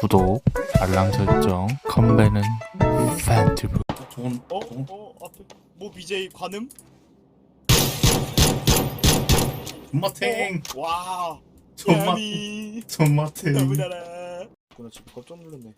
구독, 알람 설정, 컴배는 팬티브. 저건 어? 어? 앞에 뭐 BJ 관음? 존마탱 어? 와 존마 야미 존마탱 너무 달아 나 지금 깜짝 놀랐네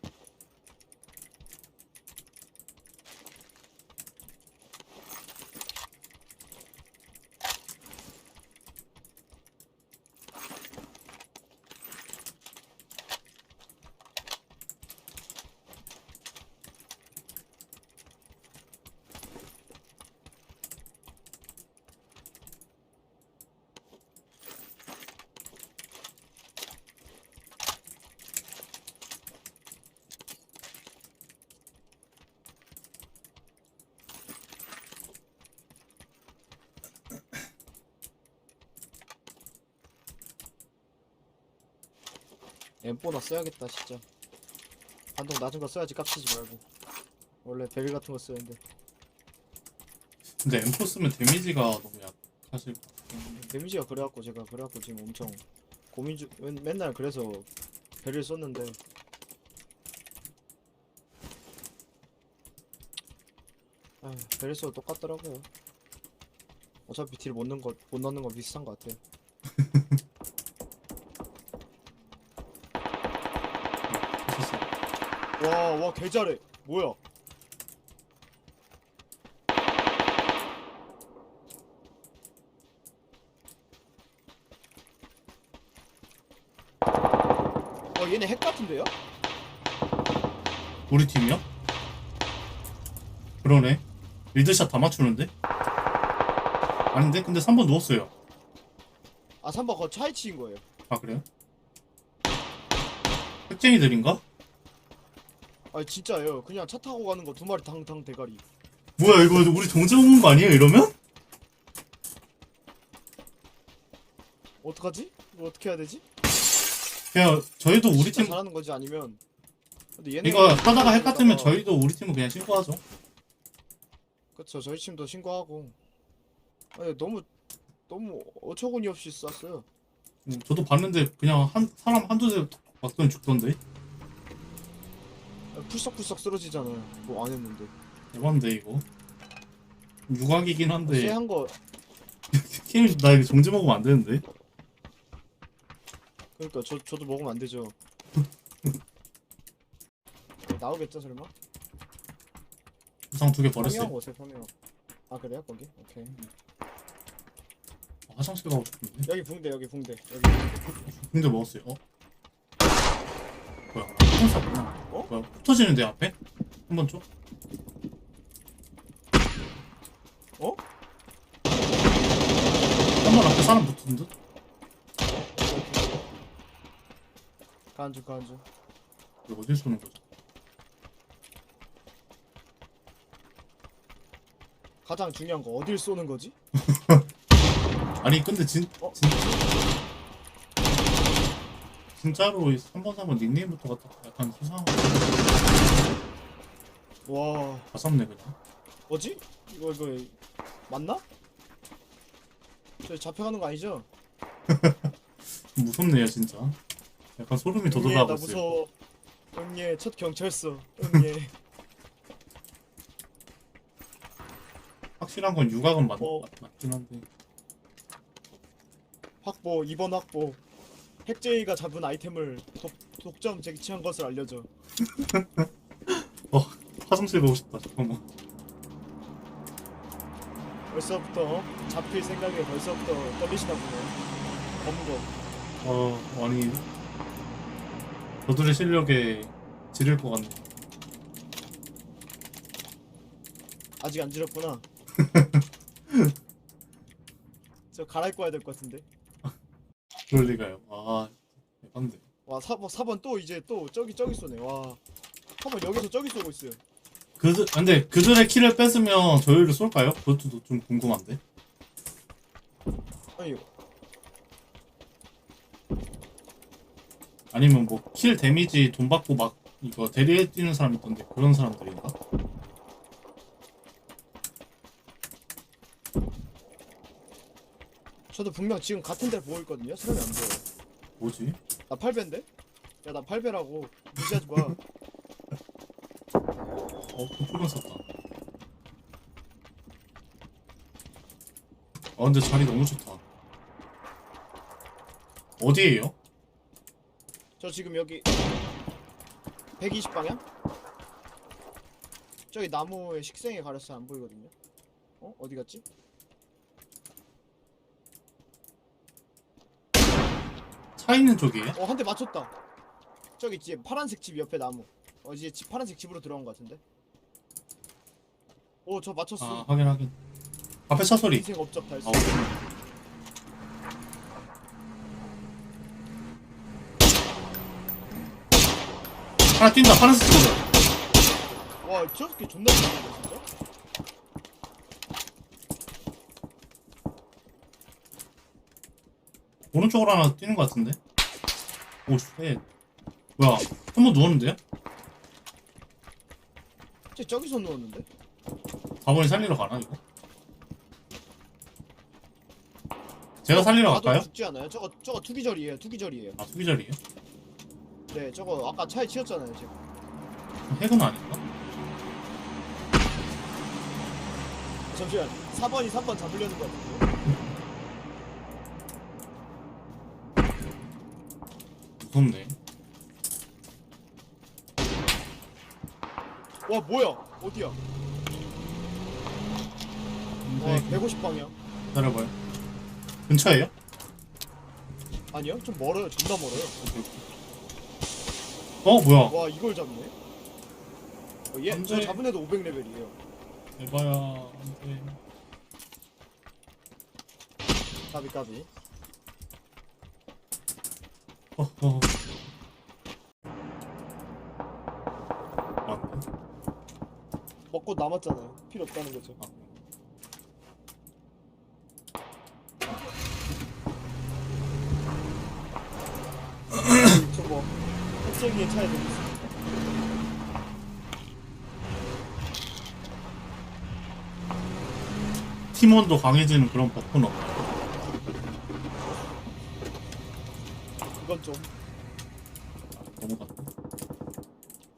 엠뽀나 써야겠다 진짜. 반동 낮은 거 써야지 깝치지 말고. 원래 베릴 같은 거 써야 되는데. 근데 엠포 쓰면 데미지가 너무 것 같아 데미지가 그래갖고 제가 그래갖고 지금 엄청 고민 중 맨, 맨날 그래서 베릴 썼는데. 아 베릴 써도 똑같더라고요. 어차피 딜못 넣는 거 못 넣는 거 비슷한 거 같아요 하셨어 와 와 개 잘해 뭐야 어 얘네 핵 같은데요? 우리 팀이요? 그러네 리드샷 다 맞추는데? 아닌데? 근데 3번 누웠어요 아 3번 그거 차이치인 거예요 아 그래요? 핵쟁이들인가? 아 진짜예요. 그냥 차 타고 가는 거 두 마리 당당 대가리. 뭐야 이거 우리 동지 먹는 거 아니에요 이러면? 어떡하지? 이거 어떻게 해야 되지? 그냥 저희도 우리 진짜 팀 잘하는 거지 아니면. 근데 얘네 이거 하다가 핵 같으면 저희도 우리 팀은 그냥 신고하죠. 그쵸 저희 팀도 신고하고. 아니 너무 너무 어처구니 없이 쐈어요. 음, 저도 봤는데 그냥 한 사람 한두 대 맞더니 죽던데 풀썩풀썩 쓰러지잖아요. 뭐안 했는데. 대박인데 이거? 유각이긴 한데. 쇠한 거. 게임 나 이거 정지 먹으면 안 되는데. 그러니까 저 저도 먹으면 안 되죠. 나오겠죠 설마? 부상 두 개 버렸어요. 오세요 파밍하고 아 그래요? 거기? 오케이. 아, 화장실 가고 싶은데? 여기 붕대 여기 붕대. 여기 근데 먹었어요. 어? 뭐야 한번 쐈구나 어? 뭐야 푹 터지는데 앞에? 한 번 줘? 어? 한 번 앞에 사람 붙은 듯? 간주 간주 이거 어딜 쏘는 거죠? 가장 중요한 거 어딜 쏘는 거지? 아니 근데 진, 어? 진 진짜로 3번 3번 닉네임부터 가 약간 수상한 거. 와. 가섭네 그냥 뭐지? 이거 이거 맞나? 저 잡혀가는 거 아니죠? 무섭네요 진짜. 약간 소름이 나 돋아가고 있어요. 무서워. 응예 첫 경찰서. 응예 확실한 건 유각은 맞, 어. 맞, 맞긴 한데. 확보 2번 확보 핵제이가 잡은 아이템을 독, 독점 쟁취한 것을 알려줘. 화장실 가고 싶다. 잠깐만 벌써부터 잡힐 생각에 벌써부터 떨리시나 보네. 검거. 어 아니. 저들의 실력에 지를 것 같네. 아직 안 지렸구나. 저 갈아입고 와야 될 것 같은데 그럴 리가요. 아 대박인데. 와 4번, 4번 또 이제 또 저기 저기 쏘네. 와. 4번 여기서 저기 쏘고 있어요. 그들 근데 그들의 키를 뺏으면 저희를 쏠까요? 그것도 좀 궁금한데. 아니 아니면 뭐 킬 데미지 돈 받고 막 이거 대리해 뛰는 사람 있던데 그런 사람들인가? 저도 분명 지금 같은 데 보고 있거든요 사람이 안 보여 뭐지? 나 8배인데? 야 나 8배라고 무시하지 마 어, 풀건 썼다. 아, 근데 자리 너무 좋다. 어디에요? 저 지금 여기 120 방향? 저기 나무에 식생이 가려서 안 보이거든요 어? 어디 갔지? 차 있는 쪽이에요? 어 한 대 맞췄다 저기 있지 파란색 집 옆에 나무 어 이제 집 파란색 집으로 들어간 것 같은데 오 저 맞췄어 아, 확인, 확인. 앞에 차 소리. 인생 업적 달성 아, 하나 뛴다, 파란색 쪽으로. 와 저렇게 존나 잘하네 진짜 오른쪽으로 하나 뛰는 것 같은데? 오, 쉣. 뭐야, 한 번 누웠는데요? 쟤 저기서 누웠는데? 4번이 살리러 가나, 이거? 제가 살리러 나도 갈까요? 죽지 않아요? 저거 저거 투기절이에요 투기절이에요 아, 수기자리에요? 네 저거 아까 차에 치였잖아요 지금 핵은 아닌가? 잠시만 4번이 3번 잡으려는 거 같은데 무섭네. 와 뭐야 어디야 와 근데 150방향 기다려봐요. 근처에요? 아니요 좀 멀어요 존나 멀어요 어, 뭐야. 와 이걸 잡네 어, 얘, 안저 돼. 잡은 애도 500레벨이에요 에바야, 안 돼. 까비 까비 어, 어. 아, 먹고 남았잖아요 필요 없다는 거죠 아. 저거 흑쟁이의 차에 들고 있어 팀원도 강해지는 그런 버프는 없나요? 이건 좀.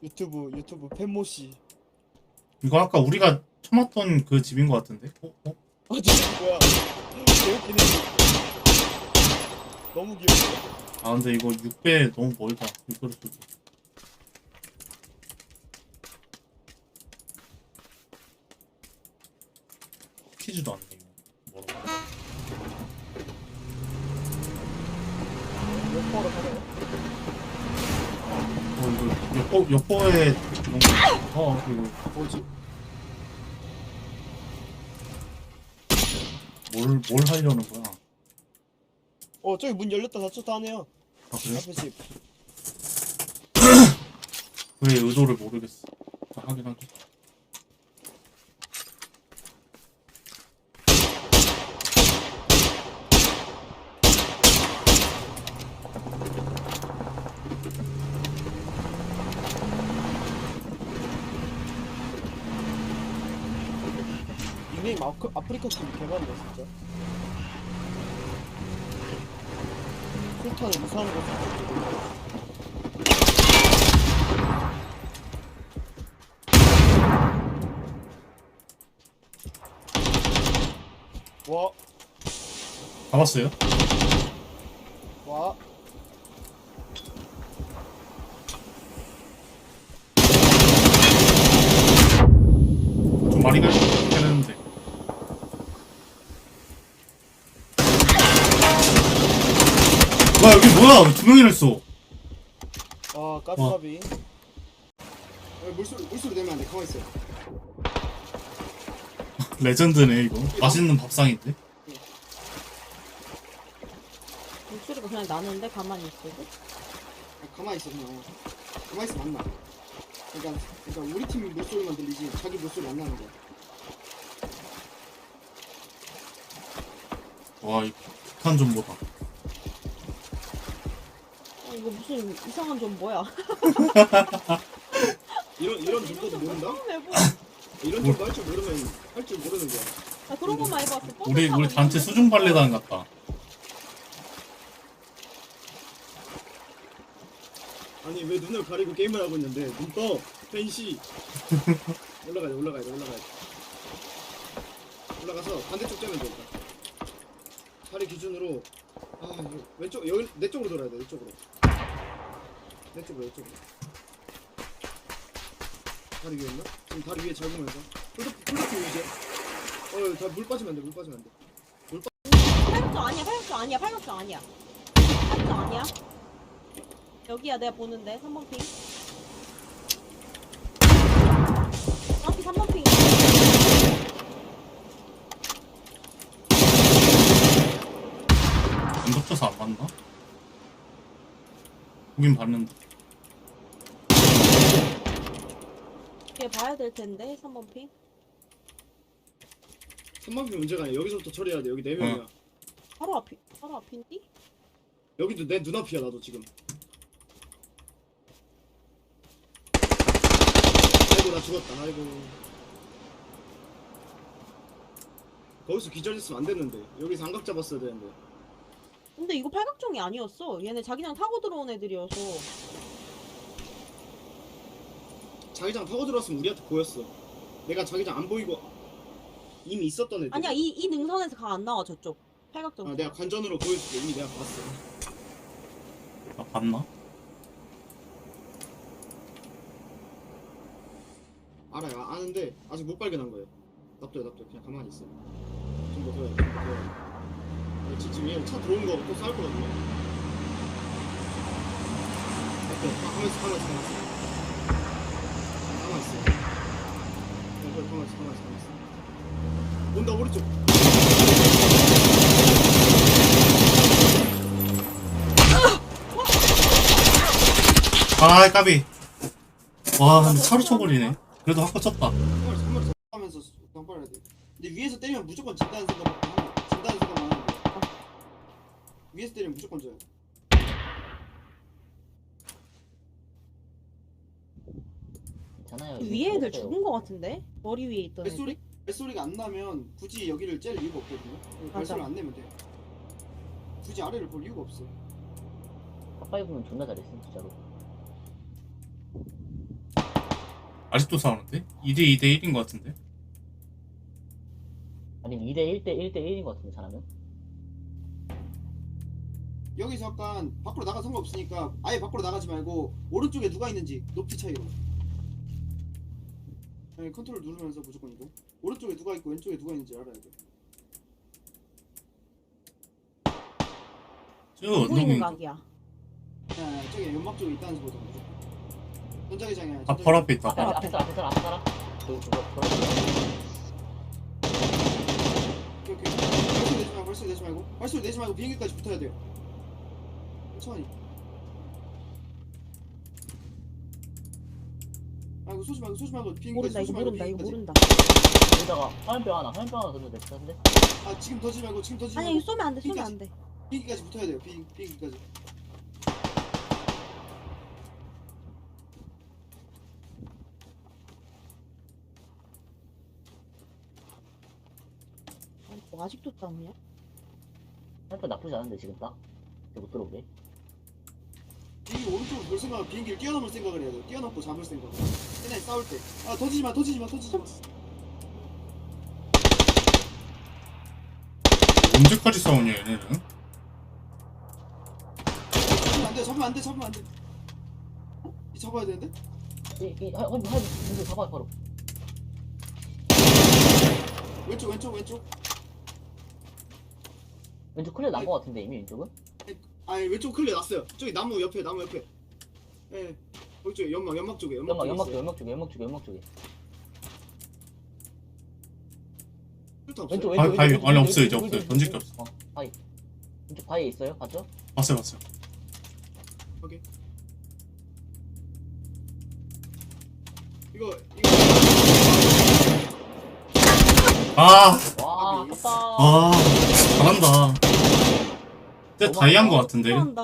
유튜브 유튜브 팬모씨 이거 아까 우리가 처맞던 그 집인 것 같은데? 어? 어? 아 저게 뭐야 개웃기네 너무 귀여워 아 근데 이거 6배 너무 멀다. 이거를 쓰기. 하네 어 이거 여포 여포에 뭔가 어 이거 뭐지? 뭘 뭘 하려는 거야? 어 저기 문 열렸다 닫혔다 하네요 아 그래? 앞에 집 그의 의도를 모르겠어. 자, 하긴 하긴. 아크, 아프리카 팀 개발이다 진짜. 술탄을 이상한 거 쓰고 와, 잡았어요? 와, 뭐야? 왜 두 명이나 있어? 아 까비 와. 까비 물소리 물소리 내면 안 돼. 가만 있어. 레전드네 이거. 맛있는 밥상인데. 목소리가 그냥 나는데 가만히 있어도 아, 가만 있어 그냥. 가만 있어 맞나? 그러니까 그러니까 우리 팀 물소리만 들리지 자기 물소리 안 나는 거야. 와 이거 극한 정보다. 어, 이거 무슨 이상한 좀 뭐야? 이런 이런 정도도 모른다? 처음 해보 이런 정도 할 줄 모르면 할 줄 모르는 거야. 나 그런 것만 해봤어. 우리 우리 단체 수중 발레단 같다. 아니 왜 눈을 가리고 게임을 하고 있는데 눈 떠? 펜시. 올라가야 돼 올라가야 돼 올라가야 돼. 올라가서 반대쪽 째면 돼 일단 다리 기준으로 아 이거 왼쪽 여기 내 쪽으로 돌아야 돼내 쪽으로 내 쪽으로 내 쪽으로 다리 위에 있나? 지금 다리 위에 잘 보면서 풀도프 풀도프 위에 어물 빠지면 안돼물 빠지면 안돼 팔각정 아니야, 팔각정 아니야, 팔각정 아니야. 팔각정 아니야. 여기야, 내가 보는데. 3번 핑. 정확히 3번 핑. 안 덮쳐서 안 봤나? 보긴 봤는데. 뒤에 봐야 될 텐데, 3번 핑. 3만피 문제가 아니야. 여기서부터 처리해야 돼. 여기 4명이야. 바로 앞이, 바로 앞인디? 여기도 내 눈앞이야 나도 지금. 아이고 나 죽었다. 아이고. 거기서 기절했으면 안 됐는데. 여기서 안각 잡았어야 되는데. 근데 이거 팔각정이 아니었어. 얘네 자기장 타고 들어온 애들이어서. 자기장 타고 들어왔으면 우리한테 보였어. 내가 자기장 안 보이고 이미 있었던 애들. 아니야, 이, 이 능선에서 가 안 나와, 저쪽. 팔각정. 아, 내가 관전으로 보여줄게. 이미 내가 봤어. 나 봤나? 알아요. 아- 아는데 아직 못 발견한 거예요. 납둬요 납둬요 그냥 가만히 있어. 좀더 둬요 좀더 둬요 아, 지- 지금 얘차 들어오는 거또 싸울 거거든요. 납둬요 아, 가만히 있어 가만히 있어 가만히 있어 가만히 있어 어, 그래, 가만히 있어 가만히 있어 가만히 있어 온다 오른쪽 아, 까비. 와, 근데 차로 쳐버리네. 그래도 확 꽂혔다. 한 마리 한 마리 더 하면서 돼 근데 위에서 때리면 무조건 진다는 하나 진다는 생각만 하는데 위에서 때리면 무조건 져요 괜찮아요. 위에 애들. 죽은 거 같은데? 머리 위에 있던 애들. 뱃소리? 뱃소리가 안 나면 굳이 여기를 짤 이유가 없거든요. 뱃소리 안 내면 돼. 굳이 아래를 볼 이유가 없어. 가까이 보면 존나 잘했어 진짜로. 아직도 싸우는데? 2대 2대 1인 것 같은데? 아니면 2대 1대 1대 1인 것 같은데 잘하면. 여기서 약간 밖으로 나가 상관없으니까 아예 밖으로 나가지 말고 오른쪽에 누가 있는지 높이 차이로. 네, 컨트롤 누르면서 무조건 이거. 오른쪽에 누가 있고 왼쪽에 누가 있는지 알아야 돼. 저 보이는? 각이야. 네, 저기 연막 쪽에 있다는 소리도 무조건. 전자기장이야. 아, 바로 앞에 있다. 앞에 앞에 앞에 사람 앞에 사람 앞에 사람. 오케이, 오케이. 발소리 내지 말고, 발소리 내지 말고. 발소리 내지 말고 비행기까지 붙어야 돼요. 천천히. 아, 쏘지 말고 비행기까지 모른다, 이거 모른다, 이거. 모른다. 여기다가 화염병 하나 화염병 하나 던져도 될것 같은데. 아, 지금 터지지 말고, 지금 아니야, 말고. 이거 쏘면 안 돼, 쏘면 안 돼. 비행기까지 붙어야 돼요. 비행, 비행기까지. 아니, 뭐 아직도 싸우냐? 화염병 나쁘지 않은데 지금 딱. 못 들어오게. 오른쪽으로 볼 생각은 비행기를 뛰어넘을 생각을 해야 돼요. 뛰어넘고 잡을 생각. 옛날에 싸울 때. 아, 터지지 마, 터지지 마, 터지지 마. 언제까지 싸우냐, 얘네는? 잡으면 안 돼, 잡으면 안 돼, 잡으면 안 돼. 어? 이 잡아야 되는데? 이이 화염 화염 이거 잡아 바로. 왼쪽, 왼쪽, 왼쪽. 왼쪽 클리어 난것 같은데 이미 왼쪽은. 아니 왼쪽 클리어 났어요. 저기 나무 옆에 나무 옆에. 예. 거기 쪽에 연막 연막 쪽에 연막, 연막 쪽에 연막 있어요. 쪽에 연막 쪽에 연막 쪽에 연막 쪽에. 없어요. 왼쪽 바위, 왼쪽 바위. 왼쪽, 아니, 왼쪽, 없어요, 이제 왼쪽, 없어요. 왼쪽, 던질 게 왼쪽. 어 바위. 왼쪽 바위에 있어요. 봤죠? 봤어요, 봤어요. 이거 이거 아, 와 아깝다. 아, 잘한다. 진짜 다이한 것 같은데? 한다